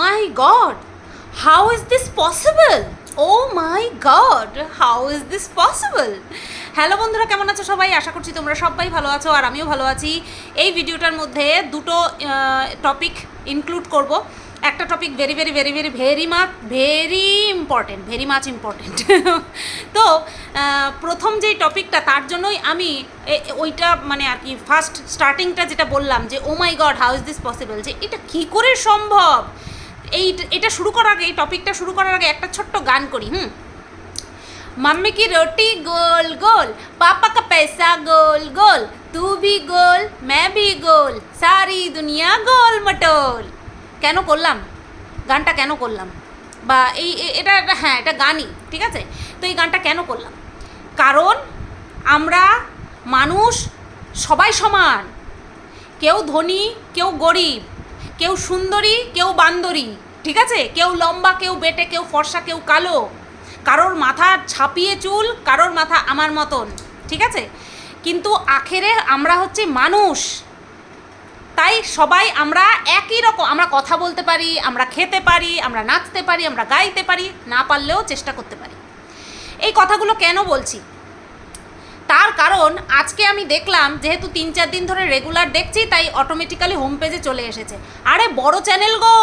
My god how is this possible oh my god how is this possible hello বন্ধুরা, কেমন আছো সবাই? আশা করছি তোমরা সবাই ভালো আছো আর আমিও ভালো আছি। এই ভিডিওটার মধ্যে দুটো টপিক ইনক্লুড করব। একটা topic very very very very very much very important very much important তো প্রথম যেই টপিকটা তার জন্যই আমি ওইটা মানে আর কি ফার্স্ট স্টার্টিংটা যেটা বললাম যে ও my god how is this possible যে এটা কী করে সম্ভব? এই এটা শুরু করার আগে এই টপিকটা শুরু করার আগে একটা ছোট্ট গান করি হুম मम्मी की रोटी गोल गोल पापा का पैसा गोल गोल तू भी गोल मैं भी गोल सारी दुनिया गोल मटोल কেন করলাম গানটা কেন করলাম বা এই এ- এটা এটা- হ্যাঁ এটা গানই ঠিক আছে তো এই গানটা কেন করলাম কারণ আমরা মানুষ সবাই সমান কেউ ধনী কেউ গরিব কেউ সুন্দরী, কেউ বান্দরী, ঠিক আছে? কেউ লম্বা, কেউ বেটে, কেউ ফর্সা, কেউ কালো। কারোর মাথা ছাপিয়ে চুল, কারোর মাথা আমার মতন, ঠিক আছে? কিন্তু আখেরে আমরা হচ্ছে মানুষ। তাই সবাই আমরা একই রকম, আমরা কথা বলতে পারি, আমরা খেতে পারি, আমরা নাচতে পারি, আমরা গাইতে পারি, না পারলেও চেষ্টা করতে পারি। এই কথাগুলো কেন বলছি? তার কারণ আজকে আমি দেখলাম, যেহেতু তিন চার দিন ধরে রেগুলার দেখছি, তাই অটোমেটিক্যালি হোম পেজে চলে এসেছে। আরে বড় চ্যানেল গো!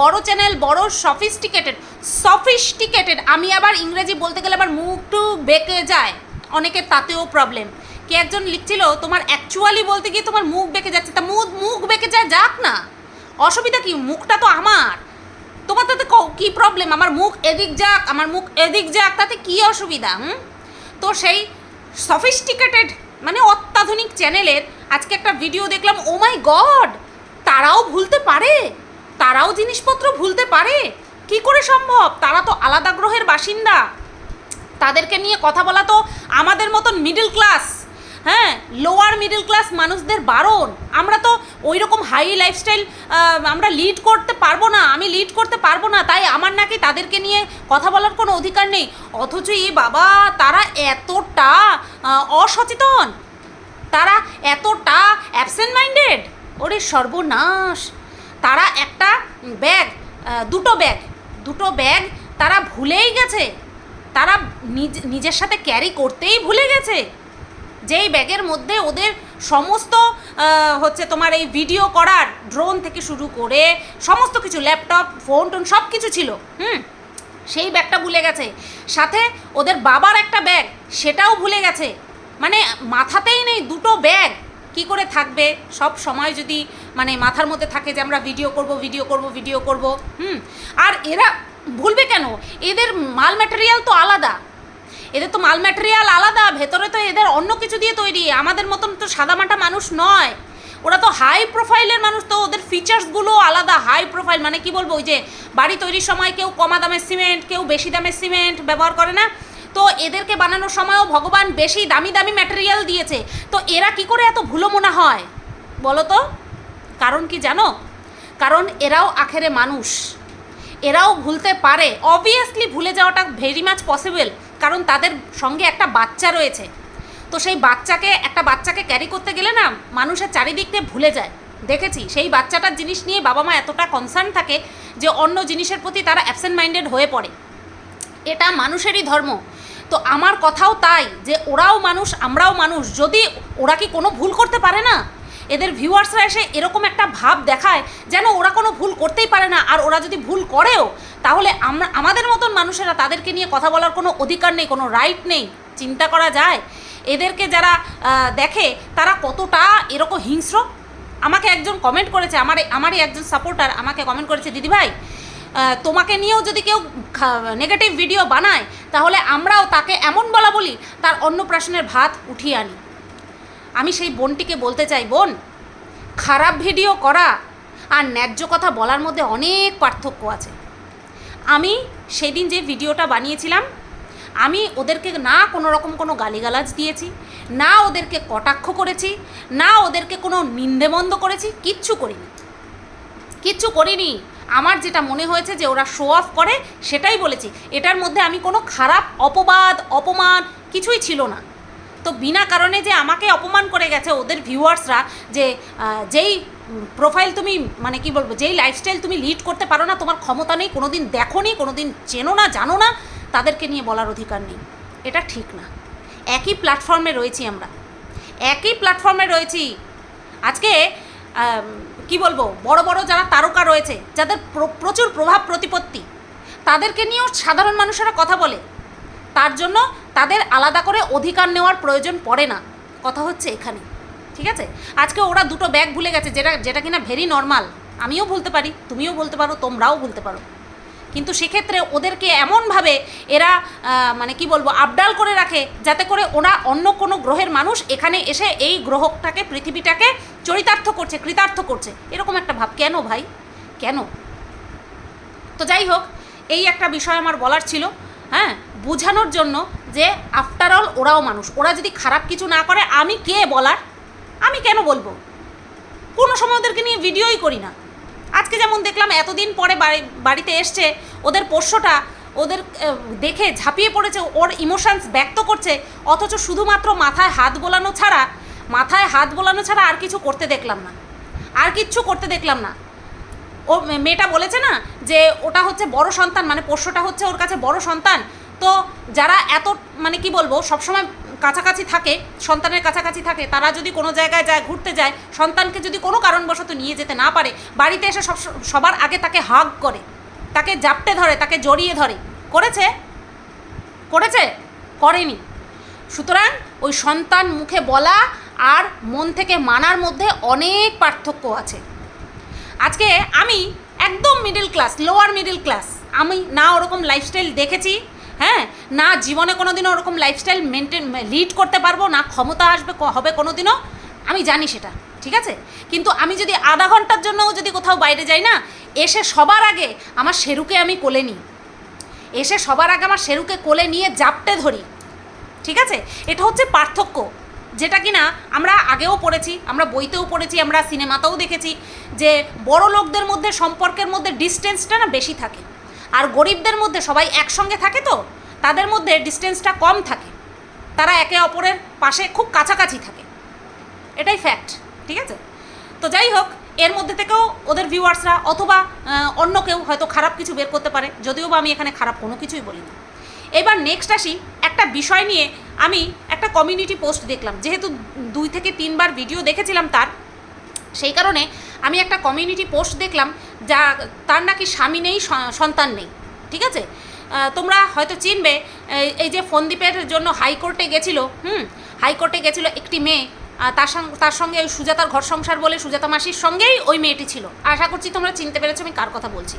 বড় চ্যানেল বড় সফিস্টিকেটেড সফিস্টিকেটেড আমি আবার ইংরেজি বলতে গেলে আবার মুখ টু বেঁকে যায়। অনেকের তাতেও প্রবলেম কে একজন লিখছিল, তোমার অ্যাকচুয়ালি বলতে গিয়ে তোমার মুখ বেঁকে যাচ্ছে। তা মুখ মুখ বেঁকে যায় যাক না। অসুবিধা কি? মুখটা তো আমার। তোমার তাতে কী প্রবলেম আমার মুখ এদিক যাক, আমার মুখ এদিক যাক, তাতে কি অসুবিধা, হুম? তো সেই সফিস্টিকেটেড মানে অত্যাধুনিক চ্যানেলের আজকে একটা ভিডিও দেখলাম। ও মাই গড তারাও ভুলতে পারে। তারাও জিনিসপত্র ভুলতে পারে। কি করে সম্ভব? তারা তো আলাদা গ্রহের বাসিন্দা। তাদেরকে নিয়ে কথা বলা তো আমাদের মতন মিডল ক্লাস হ্যাঁ লোয়ার মিডল ক্লাস মানুষদের বারণ। আমরা তো ওই রকম হাই লাইফস্টাইল আমরা লিড করতে পারব না, আমি লিড করতে পারব না, তাই আমার নাকি তাদেরকে নিয়ে কথা বলার কোনো অধিকার নেই। অথচ এ বাবা, তারা এতটা অসচেতন। তারা এতটা অ্যাবসেন্ট মাইন্ডেড ওরে সর্বনাশ। তারা একটা ব্যাগ দুটো ব্যাগ দুটো ব্যাগ তারা ভুলেই গেছে। তারা নিজ, নিজের সাথে ক্যারি করতেই ভুলে গেছে। যেই ব্যাগের মধ্যে ওদের সমস্ত হচ্ছে তোমার এই ভিডিও করার ড্রোন থেকে শুরু করে সমস্ত কিছু ল্যাপটপ ফোন টোন সব কিছু ছিল, হুম? সেই ব্যাগটা ভুলে গেছে। সাথে ওদের বাবার একটা ব্যাগ, সেটাও ভুলে গেছে। মানে মাথাতেই নেই দুটো ব্যাগ, কি করে থাকবে? সব সময় যদি মানে মাথার মধ্যে থাকে যে আমরা ভিডিও করব ভিডিও করব ভিডিও করব, হুম? আর এরা ভুলবে কেন? এদের মাল ম্যাটেরিয়াল তো আলাদা। এদের তো মাল ম্যাটেরিয়াল আলাদা, ভেতরে তো এদের অন্য কিছু দিয়ে তৈরি। আমাদের মতন তো সাদামাটা মানুষ নয়। ওরা তো হাই প্রোফাইলের মানুষ, তো ওদের ফিচার্সগুলো আলাদা হাই প্রোফাইল মানে কি বলব, ওই যে বাড়ি তৈরির সময় কেউ কমা দামের সিমেন্ট কেউ বেশি দামের সিমেন্ট ব্যবহার করে না। তো এদেরকে বানানোর সময়ও ভগবান বেশি দামি দামি ম্যাটেরিয়াল দিয়েছে। তো এরা কি করে এত ভুলো মনে হয়? বলো তো। কারণ কি জানো? কারণ এরাও আখেরে মানুষ। এরাও ভুলতে পারে। অবভিয়াসলি ভুলে যাওয়াটা ভেরি মাচ পসিবল কারণ তাদের সঙ্গে একটা বাচ্চা রয়েছে। তো সেই বাচ্চাকে, একটা বাচ্চাকে ক্যারি করতে গেলে না মানুষের চারিদিক দিয়ে ভুলে যায়। দেখেছি, সেই বাচ্চাটার জিনিস নিয়ে বাবা মা এতটা কনসার্ন থাকে যে অন্য জিনিসের প্রতি তারা অ্যাবসেন্ট মাইন্ডেড হয়ে পড়ে। এটা মানুষেরই ধর্ম। তো আমার কথাও তাই যে ওরাও মানুষ, আমরাও মানুষ। যদি ওরা কি কোনো ভুল করতে পারে না? এদের ভিউয়ার্সরা এসে এরকম একটা ভাব দেখায় যেন ওরা কোনো ভুল করতেই পারে না। আর ওরা যদি ভুল করেও, তাহলে আমরা, আমাদের মতন মানুষেরা তাদেরকে নিয়ে কথা বলার কোনো অধিকার নেই, কোনো রাইট নেই। চিন্তা করা যায়। এদেরকে যারা দেখে, তারা কতটা এরকম হিংস্র? আমাকে একজন কমেন্ট করেছে, আমার, আমারই একজন সাপোর্টার আমাকে কমেন্ট করেছে দিদিভাই তোমাকে নিয়েও যদি কেউ নেগেটিভ ভিডিও বানায়, তাহলে আমরাও তাকে এমন বলা বলি, তার অন্নপ্রাশনের ভাত উঠিয়ে আনি। আমি সেই বোনটিকে বলতে চাই, বোন, খারাপ ভিডিও করা আর ন্যায্য কথা বলার মধ্যে অনেক পার্থক্য আছে। আমি সেদিন যে ভিডিওটা বানিয়েছিলাম, আমি ওদেরকে না কোনো রকম কোনো গালিগালাজ দিয়েছি, না ওদেরকে কটাক্ষ করেছি, না ওদেরকে কোনো নিন্দেমন্দ করেছি, কিচ্ছু করিনি। কিচ্ছু করিনি। আমার যেটা মনে হয়েছে যে ওরা শো অফ করে, সেটাই বলেছি। এটার মধ্যে আমি কোনো খারাপ, অপবাদ, অপমান কিছুই ছিল না। তো বিনা কারণে যে আমাকে অপমান করে গেছে ওদের ভিউয়ার্সরা যে যেই প্রোফাইল তুমি মানে কি বলব, যেই লাইফস্টাইল তুমি লিড করতে পারো না, তোমার ক্ষমতা নেই কোনো দিন দেখো নি কোনো দিন চেনো না, জানো না, তাদেরকে নিয়ে বলার অধিকার নেই। এটা ঠিক না। একই প্ল্যাটফর্মে রয়েছি আমরা। একই প্ল্যাটফর্মে রয়েছি। আজকে কি বলব, বড় বড় যারা তারকা রয়েছে, যাদের প্রচুর প্রভাব প্রতিপত্তি, তাদেরকে নিয়েও সাধারণ মানুষেরা কথা বলে। তার জন্য তাদের আলাদা করে অধিকার নেওয়ার প্রয়োজন পড়ে না। কথা হচ্ছে এখানে। ঠিক আছে? আজকে ওরা দুটো ব্যাগ ভুলে গেছে, যেটা যেটা কিনা ভেরি নর্মাল আমিও বলতে পারি, তুমিও বলতে পারো, তোমরাও বলতে পারো। কিন্তু সেক্ষেত্রে ওদেরকে এমনভাবে এরা মানে কি বলব আপডাল করে রাখে, যাতে করে ওরা অন্য কোনো গ্রহের মানুষ এখানে এসে এই গ্রহটাকে, পৃথিবীটাকে চরিতার্থ করছে, কৃতার্থ করছে। এরকম একটা ভাব। কেন ভাই? কেন? তো যাই হোক, এই একটা বিষয় আমার বলার ছিল। হ্যাঁ বোঝানোর জন্য যে আফটার অল ওরাও মানুষ। ওরা যদি খারাপ কিছু না করে, আমি কে বলার? আমি কেন বলব? কোনো সময় ওদেরকে নিয়ে ভিডিওই করি না। আজকে যেমন দেখলাম, এতদিন পরে বাড়ি, বাড়িতে এসছে, ওদের পোষ্যটা ওদের দেখে ঝাঁপিয়ে পড়েছে, ওর ইমোশনস ব্যক্ত করছে, অথচ শুধুমাত্র মাথায় হাত বোলানো ছাড়া, মাথায় হাত বোলানো ছাড়া আর কিছু করতে দেখলাম না। আর কিচ্ছু করতে দেখলাম না। ও মেয়েটা বলেছে না যে ওটা হচ্ছে বড় সন্তান মানে পোষ্যটা হচ্ছে ওর কাছে বড় সন্তান। তো যারা এত মানে কি বলব, সবসময় কাছাকাছি থাকে, সন্তানের কাছাকাছি থাকে, তারা যদি কোনো জায়গায় যায়, ঘুরতে যায়, সন্তানকে যদি কোনো কারণবশত নিয়ে যেতে না পারে, বাড়িতে এসে সব সবার আগে তাকে হাগ করে, তাকে জাপটে ধরে, তাকে জড়িয়ে ধরে। করেছে? করেছে? করেনি। সুতরাং ওই সন্তান মুখে বলা আর মন থেকে মানার মধ্যে অনেক পার্থক্য আছে। আজকে আমি একদম middle class lower middle class আমি না ওরকম লাইফস্টাইল দেখেছি হ্যাঁ? না জীবনে কোনো দিনও ওরকম লাইফস্টাইল মেনটেন লিড করতে পারব, না ক্ষমতা আসবে হবে কোনো দিনও আমি জানি সেটা, ঠিক আছে? কিন্তু আমি যদি আধা ঘণ্টার জন্যও যদি কোথাও বাইরে যাই না, এসে সবার আগে আমার শেরুকে আমি কোলে নিই। এসে সবার আগে আমার শেরুকে কোলে নিয়ে জাপটে ধরি। ঠিক আছে? এটা হচ্ছে পার্থক্য। যেটা কিনা আমরা আগেও পড়েছি, আমরা বইতেও পড়েছি, আমরা সিনেমাতেও দেখেছি যে বড় লোকদের মধ্যে সম্পর্কের মধ্যে ডিস্টেন্সটা না বেশি থাকে। আর গরিবদের মধ্যে সবাই একসঙ্গে থাকে তো, তাদের মধ্যে ডিস্টেন্সটা কম থাকে। তারা একে অপরের পাশে খুব কাছাকাছি থাকে। এটাই ফ্যাক্ট ঠিক আছে? তো যাই হোক, এর মধ্যে থেকেও ওদের ভিউয়ার্সরা অথবা অন্য কেউ হয়তো খারাপ কিছু বের করতে পারে, যদিও বা আমি এখানে খারাপ কোনো কিছুই বলি না এবার নেক্সট আসি একটা বিষয় নিয়ে। আমি একটা কমিউনিটি পোস্ট দেখলাম, যেহেতু দুই থেকে তিনবার ভিডিও দেখেছিলাম তার, সেই কারণে আমি একটা কমিউনিটি পোস্ট দেখলাম যা, তার নাকি স্বামী নেই সন্তান নেই, ঠিক আছে? তোমরা হয়তো চিনবে, এই যে ফন্দীপের জন্য হাইকোর্টে গেছিল, হুম, হাইকোর্টে গেছিল একটি মেয়ে তার সঙ্গে তার সঙ্গে ওই সুজাতার ঘর সংসার বলে সুজাতা মাসির সঙ্গেই ওই মেয়েটি ছিল। আশা করছি তোমরা চিনতে পেরেছ আমি কার কথা বলছি।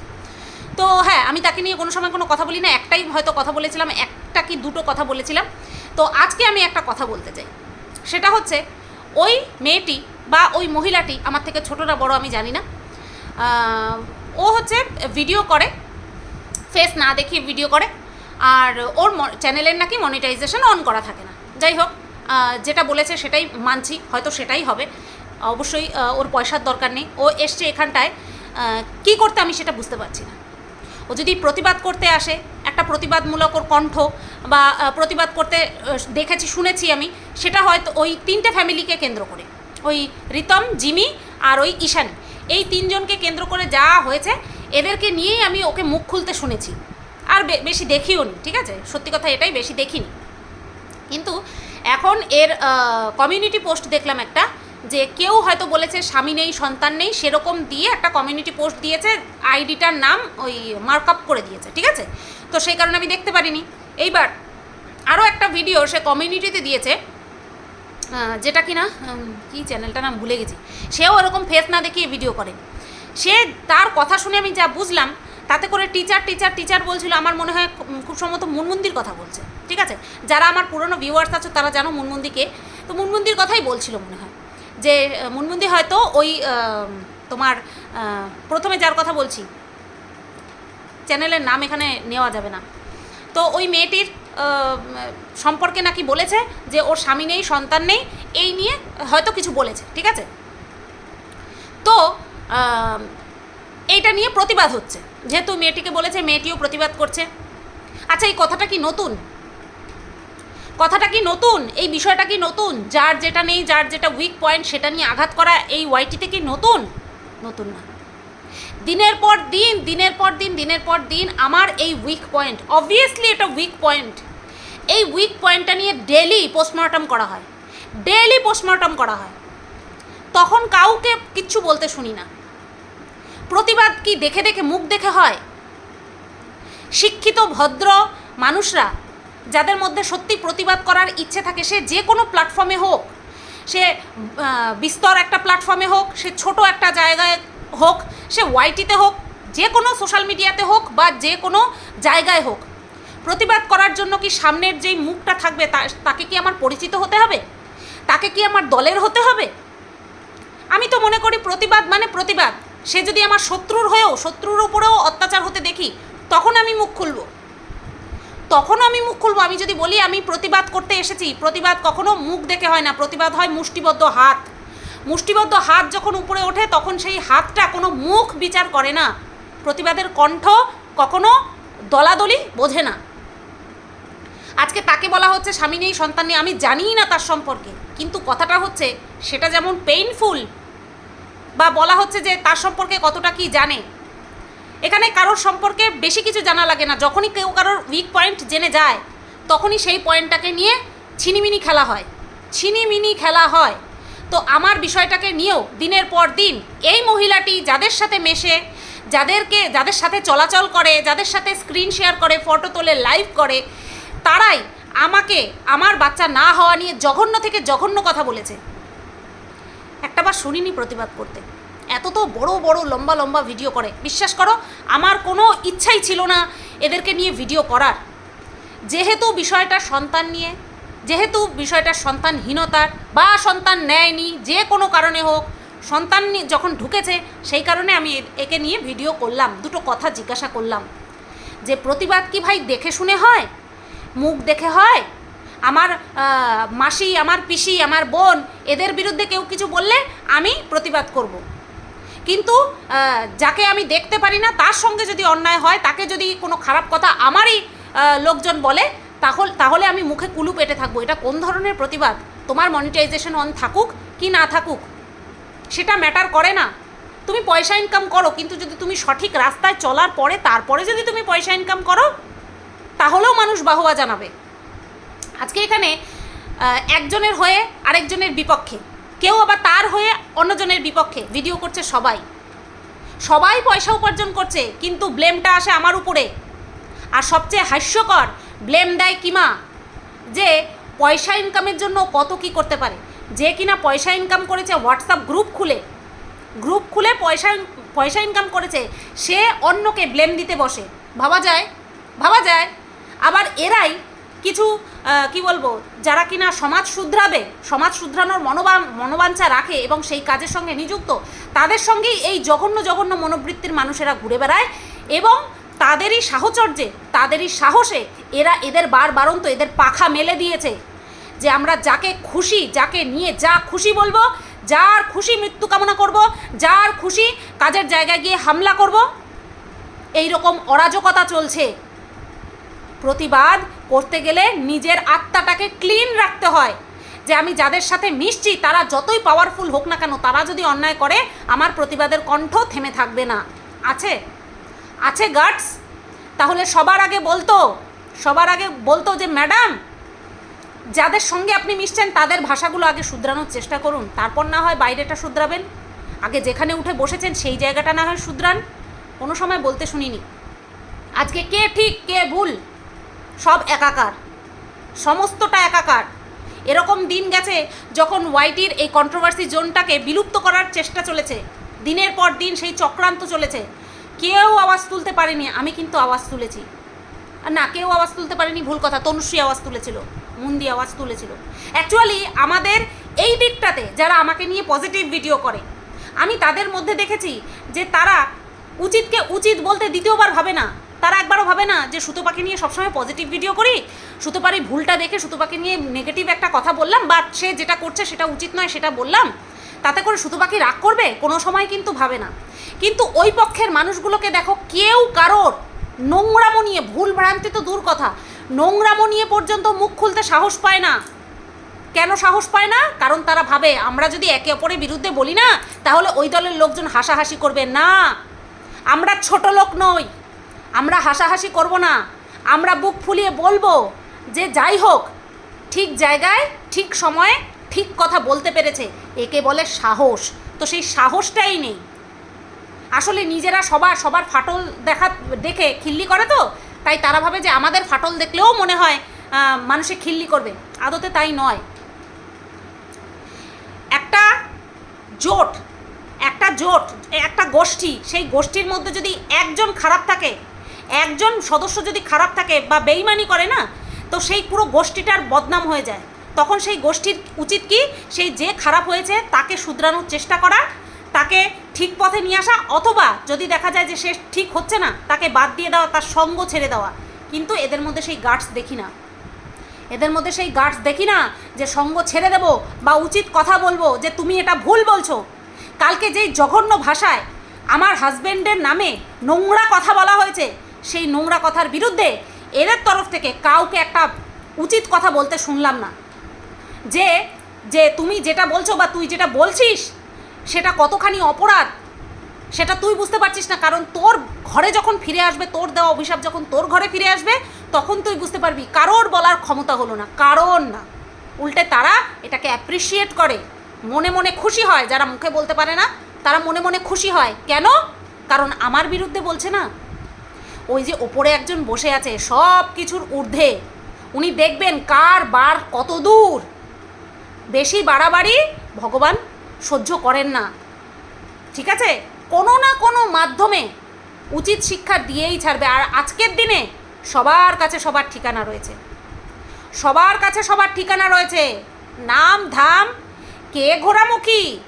তো হ্যাঁ আমি তাকে নিয়ে কোনো সময় কোনো কথা বলি না, একটাই হয়তো কথা বলেছিলাম, একটা কি দুটো কথা বলেছিলাম। তো আজকে আমি একটা কথা বলতে চাই। সেটা হচ্ছে, ওই মেয়েটি বা ওই মহিলাটি, আমার থেকে ছোটো না বড় আমি জানি না ও হচ্ছে ভিডিও করে ফেস না দেখিয়ে ভিডিও করে, আর ওর চ্যানেলের নাকি মনিটাইজেশন অন করা থাকে না। যাই হোক যেটা বলেছে সেটাই মানছি, হয়তো সেটাই হবে। অবশ্যই ওর পয়সার দরকার নেই। ও এসছে এখানটায় কী করতে আমি সেটা বুঝতে পারছি না। ও যদি প্রতিবাদ করতে আসে, একটা প্রতিবাদমূলক ওর কণ্ঠ বা প্রতিবাদ করতে দেখেছি, শুনেছি আমি, সেটা হয়তো ওই তিনটে ফ্যামিলিকে কেন্দ্র করে। ওই রিতম, জিমি আর ওই ঈশানী। এই তিনজনকে কেন্দ্র করে যা হয়েছে, এদেরকে নিয়েই আমি ওকে মুখ খুলতে শুনেছি। আর বেশি দেখিও নি, ঠিক আছে? সত্যি কথা এটাই, বেশি দেখিনি। কিন্তু এখন এর কমিউনিটি পোস্ট দেখলাম একটা যে কেউ হয়তো বলেছে স্বামী নেই, সন্তান নেই, সেরকম দিয়ে একটা কমিউনিটি পোস্ট দিয়েছে আইডিটার নাম ওই মার্কআপ করে দিয়েছে, ঠিক আছে? তো সেই কারণে আমি দেখতে পারিনি। এইবার আরও একটা ভিডিও সে কমিউনিটিতে দিয়েছে যেটা কি না কি চ্যানেলটা নাম ভুলে গেছি। সেও এরকম ফেস না দেখিয়ে ভিডিও করে। সে তার কথা শুনে আমি যা বুঝলাম, তাতে করে টিচার টিচার টিচার বলছিল, আমার মনে হয় খুব- সম্ভবত মুনমুন্দির কথা বলছে, ঠিক আছে? যারা আমার পুরনো ভিউয়ার্স আছে, তারা জানো মুনমুন্দিকে। তো মুনমুন্দির কথাই বলছিল মনে হয়। যে মুনমুন্দি হয়তো ওই তোমার প্রথমে যার কথা বলছি, চ্যানেলের নাম এখানে নেওয়া যাবে না। তো ওই মেয়েটির সম্পর্কে নাকি বলেছে যে ওর স্বামী নেই, সন্তান নেই, এই নিয়ে হয়তো কিছু বলেছে, ঠিক আছে? তো এইটা নিয়ে প্রতিবাদ হচ্ছে। যেহেতু মেয়েটিকে বলেছে, মেয়েটিও প্রতিবাদ করছে। আচ্ছা এই কথাটা কি নতুন? কথাটা কি নতুন? এই বিষয়টা কি নতুন? যার যেটা নেই, যার যেটা উইক পয়েন্ট সেটা নিয়ে আঘাত করা এই ওয়াইটিতে কি নতুন? নতুন না। দিনের পর দিন, দিনের পর দিন, দিনের পর দিন আমার এই উইক পয়েন্ট অবভিয়াসলি এটা উইক পয়েন্ট এই উইক পয়েন্টটা নিয়ে ডেলি পোস্টমর্টম করা হয়। ডেলি পোস্টমর্টম করা হয়। তখন কাউকে কিচ্ছু বলতে শুনি না। প্রতিবাদ কি দেখে দেখে, মুখ দেখে হয়? শিক্ষিত, ভদ্র মানুষরা যাদের মধ্যে সত্যি প্রতিবাদ করার ইচ্ছে থাকে, সে যে কোনো প্ল্যাটফর্মে হোক, সে বিস্তর একটা প্ল্যাটফর্মে হোক, সে ছোট একটা জায়গায় হোক, সে ওয়াইটিতে হোক, যে কোনো সোশ্যাল মিডিয়াতে হোক বা যে কোনো জায়গায় হোক, প্রতিবাদ করার জন্য কি সামনের যেই মুখটা থাকবে তাকে কি আমার পরিচিত হতে হবে? তাকে কি আমার দলের হতে হবে? আমি তো মনে করি প্রতিবাদ মানে প্রতিবাদ। সে যদি আমার শত্রুর হয়েও, শত্রুর উপরেও অত্যাচার হতে দেখি, তখন আমি মুখ খুলব। তখন আমি মুখ খুলবো। আমি যদি বলি আমি প্রতিবাদ করতে এসেছি, প্রতিবাদ কখনো মুখ দেখে হয় না। প্রতিবাদ হয় মুষ্টিবদ্ধ হাত। মুষ্টিবদ্ধ হাত যখন উপরে ওঠে, তখন সেই হাতটা কোনো মুখ বিচার করে না। প্রতিবাদের কণ্ঠ কখনো দলাদলি বোঝে না। আজকে তাকে বলা হচ্ছে, স্বামী নেই, সন্তান নেই, আমি জানিই না তার সম্পর্কে। কিন্তু কথাটা হচ্ছে, সেটা যেমন পেইনফুল বা বলা হচ্ছে যে তার সম্পর্কে কতটা কি জানে। এখানে কারোর সম্পর্কে বেশি কিছু জানা লাগে না। যখনই কেউ কারোর উইক পয়েন্ট জেনে যায়, তখনই সেই পয়েন্টটাকে নিয়ে ছিনিমিনি খেলা হয়। ছিনিমিনি খেলা হয়। তো আমার বিষয়টাকে নিয়েও দিনের পর দিন এই মহিলাটি যাদের সাথে মেশে, যাদেরকে, যাদের সাথে চলাচল করে, যাদের সাথে স্ক্রিন শেয়ার করে ফটো তোলে লাইভ করে, তারাই আমাকে, আমার বাচ্চা না হওয়া নিয়ে জঘন্য থেকে জঘন্য কথা বলেছে। একটাবার শুনিনি প্রতিবাদ করতে। এত তো বড় বড় লম্বা লম্বা ভিডিও করে। বিশ্বাস করো, আমার কোনো ইচ্ছাই ছিল না এদেরকে নিয়ে ভিডিও করার। যেহেতু বিষয়টা সন্তান নিয়ে, যেহেতু বিষয়টা সন্তানহীনতার বা সন্তান নেয়নি, যে কোনো কারণে হোক, সন্তান যখন ঢুকেছে, সেই কারণে আমি একে নিয়ে ভিডিও করলাম, দুটো কথা জিজ্ঞাসা করলাম। যে প্রতিবাদ কি ভাই দেখে শুনে হয়? মুখ দেখে হয়? আমার মাসি, আমার পিসি, আমার বোন, এদের বিরুদ্ধে কেউ কিছু বললে আমি প্রতিবাদ করব। কিন্তু যাকে আমি দেখতে পারি না, তার সঙ্গে যদি অন্যায় হয়, তাকে যদি কোনো খারাপ কথা আমারই লোকজন বলে, তাহলে তাহলে আমি মুখে কুলু পেটে থাকব। এটা কোন ধরনের প্রতিবাদ? তোমার মনিটাইজেশন অন থাকুক কি না থাকুক, সেটা ম্যাটার করে না। তুমি পয়সা ইনকাম করো, কিন্তু যদি তুমি সঠিক রাস্তায় চলার পরে, তারপরে যদি তুমি পয়সা ইনকাম করো, তাহলেও মানুষ বাহবা জানাবে। আজকে এখানে একজনের হয়ে আরেকজনের বিপক্ষে। কেউ আবার তার হয়ে অন্যজনের বিপক্ষে ভিডিও করছে সবাই। সবাই পয়সা উপার্জন করছে, কিন্তু ব্লেমটা আসে আমার উপরে। আর সবচেয়ে হাস্যকর ব্লেম দেয় কিমা? যে পয়সা ইনকামের জন্য কত কি করতে পারে। যে কিনা পয়সা ইনকাম করেছে হোয়াটসঅ্যাপ গ্রুপ খুলে। গ্রুপ খুলে পয়সা পয়সা ইনকাম করেছে, সে অন্যকে ব্লেম দিতে বসে। ভাবা যায় ভাবা যায়। আবার এরাই কিছু কি বলব, যারা কিনা সমাজ শুধরাবে, সমাজ শুধরানোর মনোবা মনোবাঞ্ছা রাখে এবং সেই কাজের সঙ্গে নিযুক্ত, তাদের সঙ্গেই এই জঘন্য জঘন্য মনোবৃত্তির মানুষেরা ঘুরে বেড়ায় এবং তাদেরই সাহচর্যে, তাদেরই সাহসে এরা এদের বার বারন্ত, এদের পাখা মেলে দিয়েছে যে আমরা যাকে খুশি, যাকে নিয়ে যা খুশি বলব, যার খুশি মৃত্যু কামনা করব, যার খুশি কাজের জায়গায় গিয়ে হামলা করব এই রকম অরাজকতা চলছে। প্রতিবাদ করতে গেলে নিজের আত্মাটাকে ক্লিন রাখতে হয়। যে আমি যাদের সাথে মিশছি, তারা যতই পাওয়ারফুল হোক না কেন, তারা যদি অন্যায় করে, আমার প্রতিবাদের কণ্ঠ থেমে থাকবে না। আছে? আছে গার্ডস তাহলে সবার আগে বলতো, সবার আগে বলতো যে ম্যাডাম যাদের সঙ্গে আপনি মিশছেন, তাদের ভাষাগুলো আগে শুধরানোর চেষ্টা করুন। তারপর না হয় বাইরেটা শুধরাবেন। আগে যেখানে উঠে বসেছেন, সেই জায়গাটা না হয় শুধরান। কোনো সময় বলতে শুনিনি। আজকে কে ঠিক, কে ভুল? সব একাকার, সমস্তটা একাকার। এরকম দিন গেছে যখন ওয়াইটির এই কন্ট্রোভার্সি জোনটাকে বিলুপ্ত করার চেষ্টা চলেছে। দিনের পর দিন সেই চক্রান্ত চলেছে। কেউ আওয়াজ তুলতে পারেনি, আমি কিন্তু আওয়াজ তুলেছি। না, কেউ আওয়াজ তুলতে পারেনি, ভুল কথা, তনুশ্রী আওয়াজ তুলেছিল, মুন্দি আওয়াজ তুলেছিল। অ্যাকচুয়ালি আমাদের এই দিকটাতে যারা আমাকে নিয়ে পজিটিভ ভিডিও করে, আমি তাদের মধ্যে দেখেছি যে তারা উচিতকে উচিত বলতে দ্বিতীয়বার ভাবে না। তারা একবারও ভাবে না যে সুতো পাখি নিয়ে সবসময় পজিটিভ ভিডিও করি। সুতো পাখি ভুলটা দেখে সুতো পাখি নিয়ে নেগেটিভ একটা কথা বললাম বা সে যেটা করছে সেটা উচিত নয় সেটা বললাম। তাতে করে সুতো পাখি রাগ করবে কোনো সময় কিন্তু ভাবে না। কিন্তু ওই পক্ষের মানুষগুলোকে দেখো, কেউ কারোর নোংরামো নিয়ে, ভুল ভ্রান্তি তো দূর কথা, নোংরামো নিয়ে পর্যন্ত মুখ খুলতে সাহস পায় না। কেন সাহস পায় না? কারণ তারা ভাবে, আমরা যদি একে অপরের বিরুদ্ধে বলি না, তাহলে ওই দলের লোকজন হাসাহাসি করবে। না, আমরা ছোট লোক নই। আমরা হাসাহাসি করব না। আমরা বুক ফুলিয়ে বলব যে যাই হোক, ঠিক জায়গায়, ঠিক সময়ে, ঠিক কথা বলতে পেরেছে। একে বলে সাহস। তো সেই সাহসটাই নেই। আসলে নিজেরা সবার সবার ফাটল দেখা, দেখে খিল্লি করে তো? তাই তারা ভাবে যে আমাদের ফাটল দেখলেও মনে হয় মানুষে খিল্লি করবে। আদতে তাই নয়। একটা জোট একটা জোট, একটা গোষ্ঠী, সেই গোষ্ঠীর মধ্যে যদি একজন খারাপ থাকে একজন সদস্য যদি খারাপ থাকে বা বেইমানি করে না, তো সেই পুরো গোষ্ঠীটার বদনাম হয়ে যায়। তখন সেই গোষ্ঠীর উচিত কি? সেই যে খারাপ হয়েছে তাকে শুধরানোর চেষ্টা করা, তাকে ঠিক পথে নিয়ে আসা, অথবা যদি দেখা যায় যে সে ঠিক হচ্ছে না, তাকে বাদ দিয়ে দেওয়া, তার সঙ্গ ছেড়ে দেওয়া। কিন্তু এদের মধ্যে সেই গার্ডস দেখি না। এদের মধ্যে সেই গার্ডস দেখি না যে সঙ্গ ছেড়ে দেব বা উচিত কথা বলব যে তুমি এটা ভুল বলছো। কালকে যেই জঘন্য ভাষায় আমার হাজবেন্ডের নামে নোংরা কথা বলা হয়েছে সেই নোংরা কথার বিরুদ্ধে এদের তরফ থেকে কাউকে একটা উচিত কথা বলতে শুনলাম না। যে যে তুমি যেটা বলছো বা তুই যেটা বলছিস, সেটা কতখানি অপরাধ, সেটা তুই বুঝতে পারছিস না। কারণ তোর ঘরে যখন ফিরে আসবে, তোর দেওয়া অভিশাপ যখন তোর ঘরে ফিরে আসবে, তখন তুই বুঝতে পারবি কারোর বলার ক্ষমতা হলো না কারণ না। উল্টে তারা এটাকে অ্যাপ্রিসিয়েট করে। মনে মনে খুশি হয়, যারা মুখে বলতে পারে না, তারা মনে মনে খুশি হয়। কেন? কারণ আমার বিরুদ্ধে বলছে না। ওই যে ওপরে একজন বসে আছে সব কিছুর ঊর্ধ্বে। উনি দেখবেন কার বার কত দূর। বেশি বাড়াবাড়ি ভগবান সহ্য করেন না। ঠিক আছে? কোনো না কোনো মাধ্যমে উচিত শিক্ষা দিয়েই ছাড়বে। আর আজকের দিনে সবার কাছে সবার ঠিকানা রয়েছে। সবার কাছে সবার ঠিকানা রয়েছে। নাম, ধাম, কে ঘোরামুখী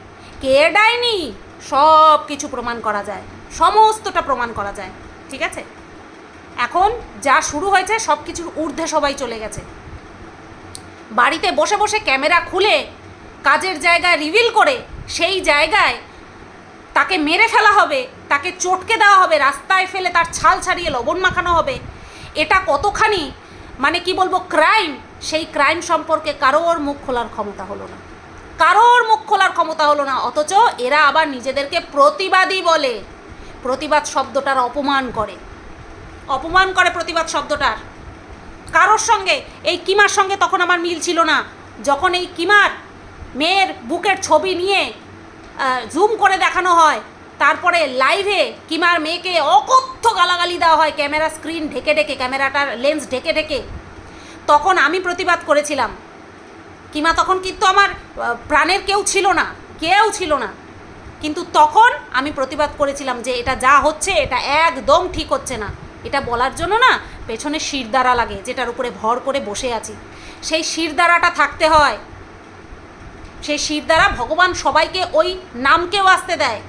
কে ডাইনি সব কিছু প্রমাণ করা যায়। সমস্তটা প্রমাণ করা যায়। ঠিক আছে? এখন যা শুরু হয়েছে সব কিছুর ঊর্ধ্বে সবাই চলে গেছে। বাড়িতে বসে বসে ক্যামেরা খুলে, কাজের জায়গায় রিভিল করে, সেই জায়গায় তাকে মেরে ফেলা হবে, তাকে চটকে দেওয়া হবে, রাস্তায় ফেলে তার ছাল ছাড়িয়ে লবণ মাখানো হবে। এটা কতখানি মানে কি বলব ক্রাইম সেই ক্রাইম সম্পর্কে কারোর মুখ খোলার ক্ষমতা হলো না। কারোর মুখ খোলার ক্ষমতা হলো না, অথচ এরা আবার নিজেদেরকে প্রতিবাদী বলে। প্রতিবাদ শব্দটার অপমান করে। অপমান করে প্রতিবাদ শব্দটার। কারোর সঙ্গে, এই কিমার সঙ্গে তখন আমার মিল ছিল না। যখন এই কিমার মেয়ের বুকের ছবি নিয়ে জুম করে দেখানো হয়, তারপরে লাইভে কিমার মেয়েকে অকথ্য গালাগালি দেওয়া হয়, ক্যামেরা স্ক্রিন ঢেকে ঢেকে, ক্যামেরাটার লেন্স ঢেকে ঢেকে, তখন আমি প্রতিবাদ করেছিলাম। কিমা তখন কিন্তু আমার প্রাণের কেউ ছিল না, কেউ ছিল না। কিন্তু তখন আমি প্রতিবাদ করেছিলাম যে এটা যা হচ্ছে, এটা একদম ঠিক হচ্ছে না। এটা বলার জন্য না পেছনে শিরদাঁড়া লাগে, যেটার উপরে ভর করে বসে আছি। সেই শিরদাঁড়াটা থাকতে হয়। সেই শিরদাঁড়া ভগবান সবাইকে ওই নামকে বাঁচতে দেয়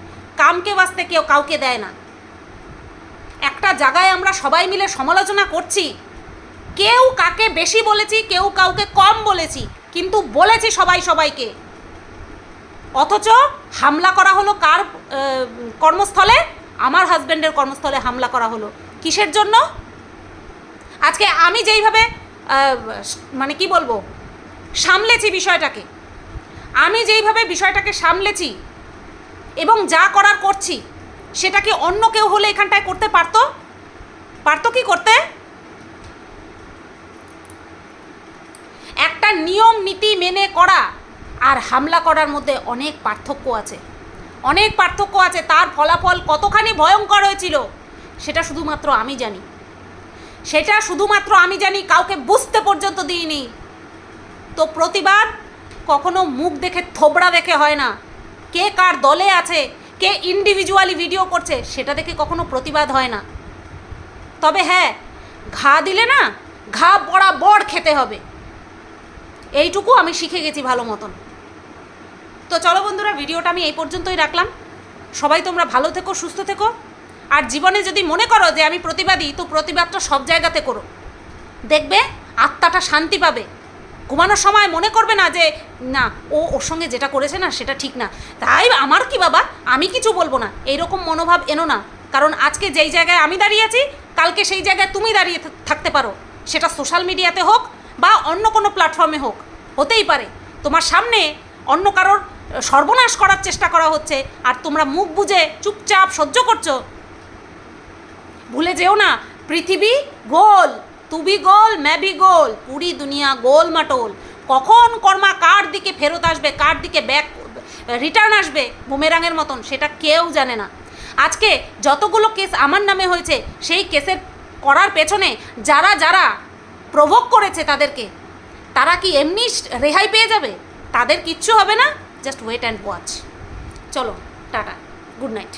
কামকে বাঁচতে কেউ কাউকে দেয় না। একটা জায়গায় আমরা সবাই মিলে সমালোচনা করছি। কেউ কাকে বেশি বলেছি, কেউ কাউকে কম বলেছি, কিন্তু বলেছি সবাই সবাইকে। অথচ হামলা করা হলো কার কর্মস্থলে? আমার হাজব্যান্ডের কর্মস্থলে হামলা করা হলো। কিসের জন্য? আজকে আমি যেইভাবে মানে কি বলব, সামলেছি বিষয়টাকে, আমি যেইভাবে বিষয়টাকে সামলেছি এবং যা করার করছি, সেটা কি অন্য কেউ হলে এখানটায় করতে পারতো? পারতো কি করতে? একটা নিয়ম, নীতি মেনে করা আর হামলা করার মধ্যে অনেক পার্থক্য আছে। অনেক পার্থক্য আছে, তার ফলাফল কতখানি ভয়ঙ্কর হয়েছিল সেটা শুধুমাত্র আমি জানি। সেটা শুধুমাত্র আমি জানি, কাউকে বুঝতে পর্যন্ত দিইনি। তো প্রতিবাদ কখনো মুখ দেখে থোবড়া দেখে হয় না। কে কার দলে আছে, কে ইন্ডিভিজুয়ালি ভিডিও করছে, সেটা দেখে কখনো প্রতিবাদ হয় না। তবে হ্যাঁ ঘা দিলে না, ঘা বরাবর খেতে হবে। এইটুকু আমি শিখে গেছি ভালো মতন। তো চলো বন্ধুরা, ভিডিওটা আমি এই পর্যন্তই রাখলাম। সবাই তোমরা ভালো থেকো, সুস্থ থেকো। আর জীবনে যদি মনে করো যে আমি প্রতিবাদী, তো প্রতিবাদটা সব জায়গাতে করো। দেখবে আত্মাটা শান্তি পাবে। ঘুমানোর সময় মনে করবে না যে, না, ও ওর সঙ্গে যেটা করেছে না, সেটা ঠিক না। তাই আমার কি বাবা, আমি কিছু বলব না। এইরকম মনোভাব এনো না। কারণ আজকে যেই জায়গায় আমি দাঁড়িয়ে আছি, কালকে সেই জায়গায় তুমি দাঁড়িয়ে থাকতে পারো। সেটা সোশ্যাল মিডিয়াতে হোক বা অন্য কোনো প্ল্যাটফর্মে হোক, হতেই পারে। তোমার সামনে অন্য কারোর সর্বনাশ করার চেষ্টা করা হচ্ছে, আর তোমরা মুখ বুজে চুপচাপ সহ্য করছ ভুলে যেও না, পৃথিবী গোল তুবি গোল ম্যাবি গোল, পুরি দুনিয়া গোল মাটোল। কখন কর্মা কার দিকে ফেরত আসবে, কার দিকে ব্যাক রিটার্ন আসবে বুমেরাঙের মতন, সেটা কেউ জানে না। আজকে যতগুলো কেস আমার নামে হয়েছে, সেই কেসের করার পেছনে যারা যারা প্রভোগ করেছে তাদেরকে, তারা কি এমনি রেহাই পেয়ে যাবে? তাদের কিচ্ছু হবে না? জাস্ট ওয়েট অ্যান্ড ওয়াচ চলো, টাটা গুড নাইট